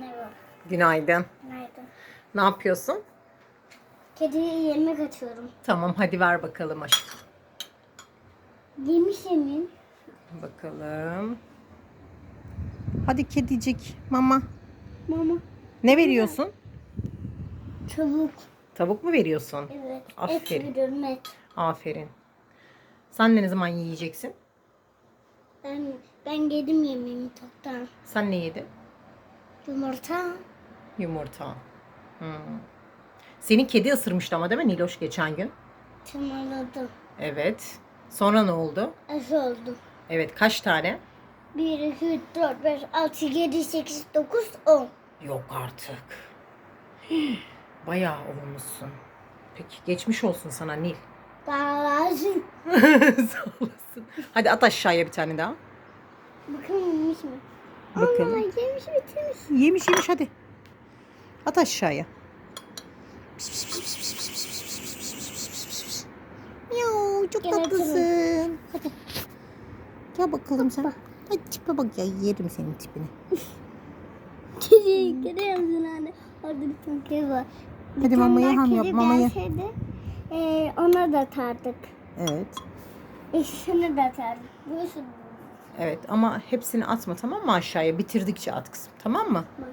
Merhaba. Günaydın. Günaydın. Ne yapıyorsun? Kediye yemek açıyorum. Tamam hadi ver bakalım aşkım. Yemiş yemin. Bakalım. Hadi kedicik mama. Mama. Ne veriyorsun? Çabuk. Tavuk mu veriyorsun? Evet. Aferin. Et veriyorum et. Aferin. Sen ne zaman yiyeceksin? Ben, ben yedim yemeğimi toptan. Sen ne yedin? Yumurta. Yumurta. Hmm. Senin kedi ısırmıştı ama değil mi Niloş geçen gün? Tırmaladım. Evet. Sonra ne oldu? Acı oldu. Evet kaç tane? 1, 2, 3, 4, 5, 6, 7, 8, 9, 10. Yok artık. Bayağı olmuşsun. Peki geçmiş olsun sana Nil. Daha lazım. Sağ olasın. Hadi at aşağıya bir tane daha. Bakın yemiş mi? Bakalım. Ama yemiş bitirmiş. Yemiş yemiş hadi. At aşağıya. Miau, çok Gel tatlısın. Hadi. Gel bakalım sen. Ay tipe bak ya yerim senin tipini. Kedi yazın anne. Orada bir tane kedi var. Bir Hadi mamayı ham yap, mamayı. gelseydi, eee, ona da atardık. Evet. İkisini de atardık. Bu şu- Evet ama hepsini atma tamam mı aşağıya? Bitirdikçe at kızım. Tamam mı? Tamam.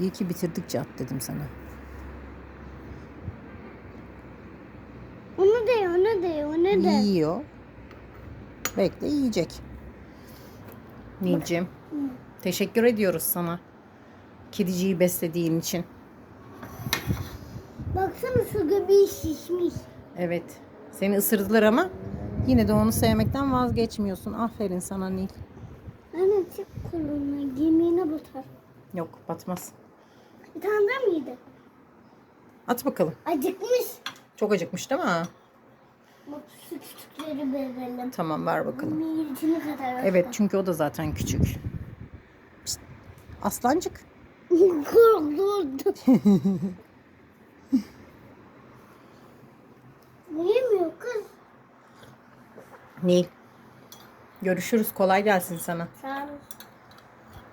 İyi ki bitirdikçe at dedim sana. Onu da ye, onu da ye, onu da. Yiyor. Bekle yiyecek. Nilcim. Teşekkür ediyoruz sana. Kediciyi beslediğin için. Baksana şu göbeği şişmiş. Evet. Seni ısırdılar ama yine de onu sevmekten vazgeçmiyorsun. Aferin sana Nil. Anne çık koluna, yemeğine batar. Yok batmaz. Bir tane daha mı yedi? At bakalım. Acıkmış. Çok acıkmış değil mi? Bak şu küçükleri verelim. Tamam ver bakalım. Midesine kadar bak. Evet çünkü o da zaten küçük. Pişt. Aslancık. Korktu. Nil. Görüşürüz. Kolay gelsin sana. Sağ ol.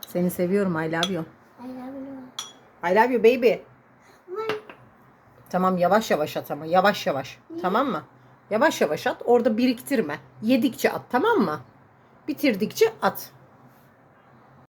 Seni seviyorum. I love you. I love you. I love you baby. Tamam yavaş yavaş at ama yavaş yavaş. Tamam mı? Yavaş yavaş at. Orada biriktirme. Yedikçe at tamam mı? Bitirdikçe at.